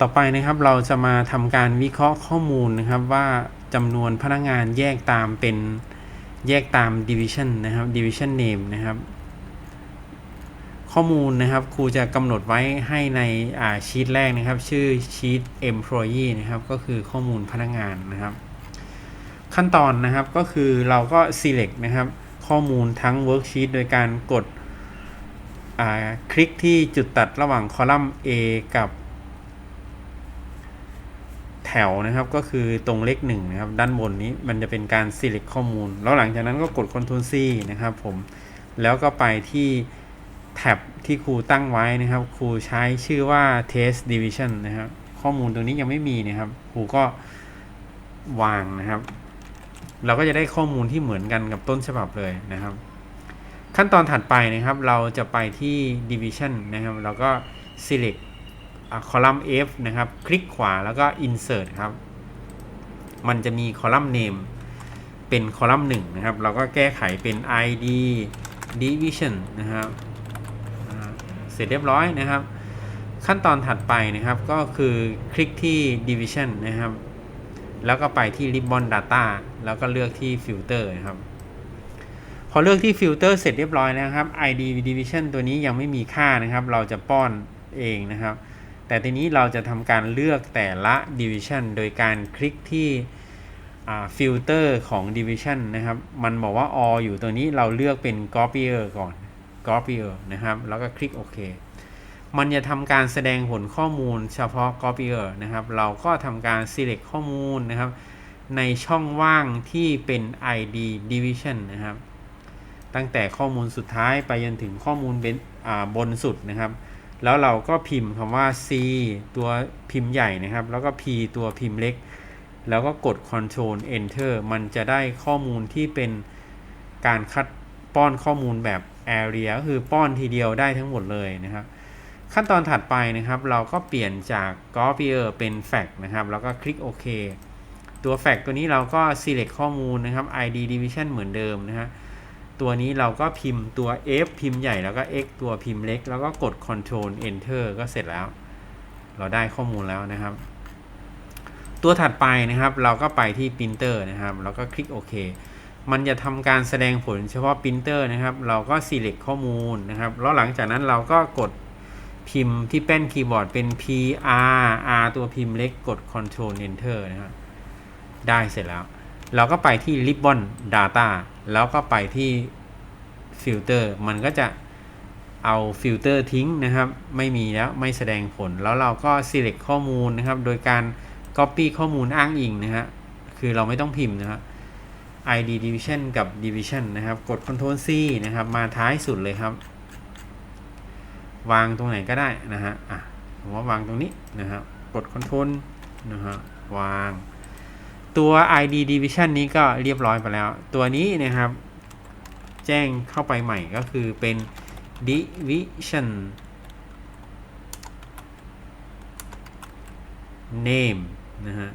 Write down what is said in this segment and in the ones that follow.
ต่อไปนะครับเราจะมาทำการวิเคราะห์ข้อมูลนะครับว่าจำนวนพนักงานแยกตามเป็นแยกตาม division นะครับ division name นะครับ ข้อมูลนะครับครูจะกำหนดไว้ให้ในอ่าชีตแรกนะครับ ชื่อชีต employee นะครับ ก็คือข้อมูลพนักงานนะครับ ขั้นตอนนะครับก็คือเราก็ select นะครับ ข้อมูลทั้ง worksheet โดยการกดคลิกที่จุดตัดระหว่างคอลัมน์ A กับ วนะครับก็คือตรงเลขหนึ่งนะครับด้านบนนี้มันจะเป็นการ select ข้อมูล แล้วหลังจากนั้นก็กด Ctrl C นะครับผมแล้วก็ไปที่แท็บที่ครูตั้งไว้นะครับ ครูใช้ชื่อว่า test division นะครับ ข้อมูลตรงนี้ยังไม่มีนะครับ ครูก็วางนะครับ เราก็จะได้ข้อมูลที่เหมือนกันกับต้นฉบับเลยนะครับ ขั้นตอนถัดไปนะครับ เราจะไปที่ division นะครับ เราก็ select คอลัมน์ F นะครับ คลิกขวาแล้วก็ insert ครับ มันจะมีคอลัมน์ name เป็นคอลัมน์หนึ่งนะครับ เราก็แก้ไขเป็น id division นะครับเสร็จเรียบร้อยนะครับ ขั้นตอนถัดไปนะครับก็คือคลิกที่ division นะครับ แล้วก็ไปที่ ribbon data แล้วก็เลือกที่ filter นะครับพอเลือกที่ filter เสร็จเรียบร้อยแล้วครับ id division ตัวนี้ยังไม่มีค่านะครับ เราจะป้อนเองนะครับ แต่ทีนี้เราจะทำการเลือกแต่ละ division โดยการคลิกที่ฟิลเตอร์ของ division นะครับ มันบอกว่า all อยู่ตัวนี้เราเลือกเป็น copier ก่อน copier นะครับ แล้วก็คลิกโอเคมันจะทำการแสดงผลข้อมูลเฉพาะ copier นะครับ เราก็ทำการ select ข้อมูลนะครับ ในช่องว่างที่เป็น id division นะครับ ตั้งแต่ข้อมูลสุดท้ายไปจนถึงข้อมูลเป็นบนสุดนะครับ แล้วเราก็พิมพ์คำว่า c ตัวพิมพ์ใหญ่นะครับ แล้วก็ p ตัวพิมพ์เล็ก แล้วก็กด Ctrl Enter มันจะได้ข้อมูลที่เป็นการคัดป้อนข้อมูลแบบ area ก็คือป้อนทีเดียวได้ทั้งหมดเลยนะครับ ขั้นตอนถัดไปนะครับ เราก็เปลี่ยนจาก copier เป็น fact นะครับ แล้วก็คลิกโอเคตัว fact ตัวนี้เราก็ select ข้อมูลนะครับ id division เหมือนเดิมนะฮะ ตัวนี้เราก็พิมพ์ตัว f พิมพ์ใหญ่แล้วก็ x ตัวพิมพ์เล็ก แล้วก็กด control Enter ก็เสร็จแล้ว เราได้ข้อมูลแล้วนะครับ ตัวถัดไปนะครับ เราก็ไปที่ Printer นะครับ แล้วก็คลิกโอเคมันจะทำการแสดงผลเฉพาะ Printer นะครับ เราก็ select ข้อมูลนะครับ แล้วหลังจากนั้นเราก็กดพิมพ์ที่แป้นคีย์บอร์ดเป็น PR R ตัวพิมพ์เล็กกด control Enter นะครับ ได้เสร็จแล้ว เราก็ไปที่ Ribbon Data แล้วก็ไปที่ Filter มันก็จะเอาฟิลเตอร์ทิ้งนะครับ ไม่มีแล้วไม่แสดงผลแล้วเราก็ select ข้อมูลนะครับ โดยการ copy ข้อมูลอ้างอิงนะฮะคือเราไม่ต้องพิมพ์นะครับ id division กับ division นะครับ กด control C นะครับ มาท้ายสุดเลยครับ วางตรงไหนก็ได้นะฮะอะผมว่าวางตรงนี้นะครับ กด control นะฮะวาง ตัว id division นี้ก็เรียบร้อยไปแล้ว ตัวนี้นะครับ แจ้งเข้าไปใหม่ก็คือเป็น division name นะฮะ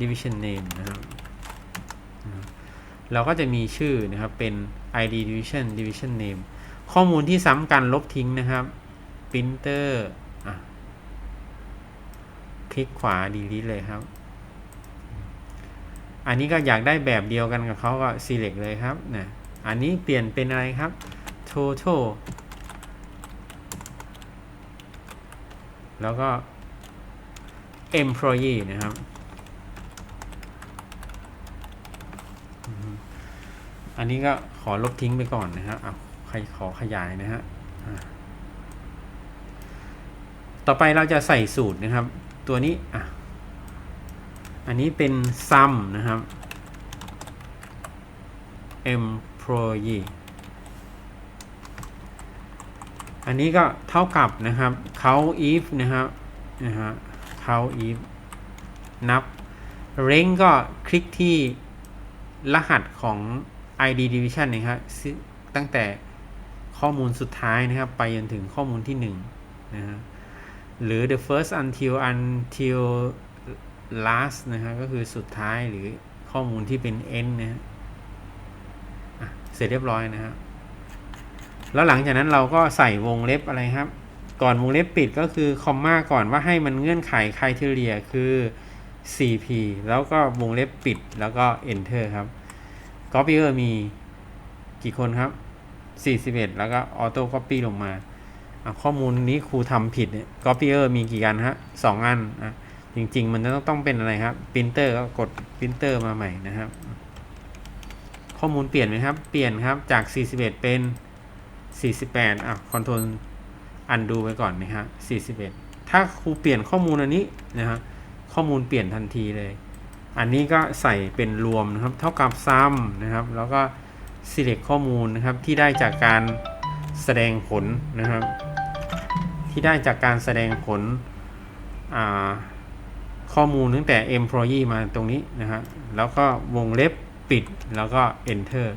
division name นะครับ เราก็จะมีชื่อนะครับเป็น id division division name ข้อมูลที่ซ้ำกันลบทิ้งนะครับ printer คลิกขวา delete เลยครับ อันนี้ก็อยากได้แบบเดียวกันกับเขาก็ select เลยครับนะอันนี้เปลี่ยนเป็นอะไรครับ total แล้วก็ employee นะครับ อันนี้ก็ขอลบทิ้งไปก่อนนะครับเอาใครขอขยายนะฮะ ต่อไปเราจะใส่สูตรนะครับ ตัวนี้อะ อันนี้เป็น sum นะครับ employee อันนี้ก็เท่ากับนะครับ count if นะครับนะฮะ count if นับ rank ก็คลิกที่รหัสของ id division นะครับตั้งแต่ข้อมูลสุดท้ายนะครับ ไปจนถึงข้อมูลที่1นะฮะหรือ the first until until last นะฮะก็คือสุดท้ายหรือข้อมูลที่เป็น end นะฮะเสร็จเรียบร้อยนะฮะแล้วหลังจากนั้นเราก็ใส่วงเล็บอะไรครับ ก่อนวงเล็บปิดก็คือคอมมาก่อนว่าให้มันเงื่อนไข criteria คือ CP แล้วก็วงเล็บปิดแล้วก็ enter ครับ copier มีกี่คนครับ 41 แล้วก็ auto copy ลงมา ข้อมูลนี้ครูทำผิดเนี่ย copier มีกี่อันฮะสองอันอะ จริง ๆ มันจะต้องต้องเป็นอะไรครับ printer ก็กด printer มาใหม่นะครับ ข้อมูลเปลี่ยนไหมครับ เปลี่ยนครับจาก 41 เป็น 48อะ control undo ไปก่อนนะฮะ41 ถ้าครูเปลี่ยนข้อมูลอันนี้นะฮะข้อมูลเปลี่ยนทันทีเลย อันนี้ก็ใส่เป็นรวมนะครับ เท่ากับ sum นะครับ แล้วก็ select ข้อมูลนะครับที่ได้จากการแสดงผลนะครับ ที่ได้จากการแสดงผลอ่า ข้อมูลตั้งแต่ employee มาตรงนี้นะฮะแล้วก็วงเล็บปิดแล้วก็ enter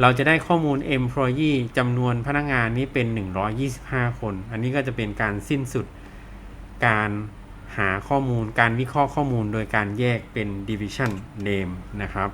เราจะได้ข้อมูล employee จำนวนพนักงานนี้เป็น 125 คน อันนี้ก็จะเป็นการสิ้นสุดการหาข้อมูลการวิเคราะห์ข้อมูลโดยการแยกเป็น division name นะครับ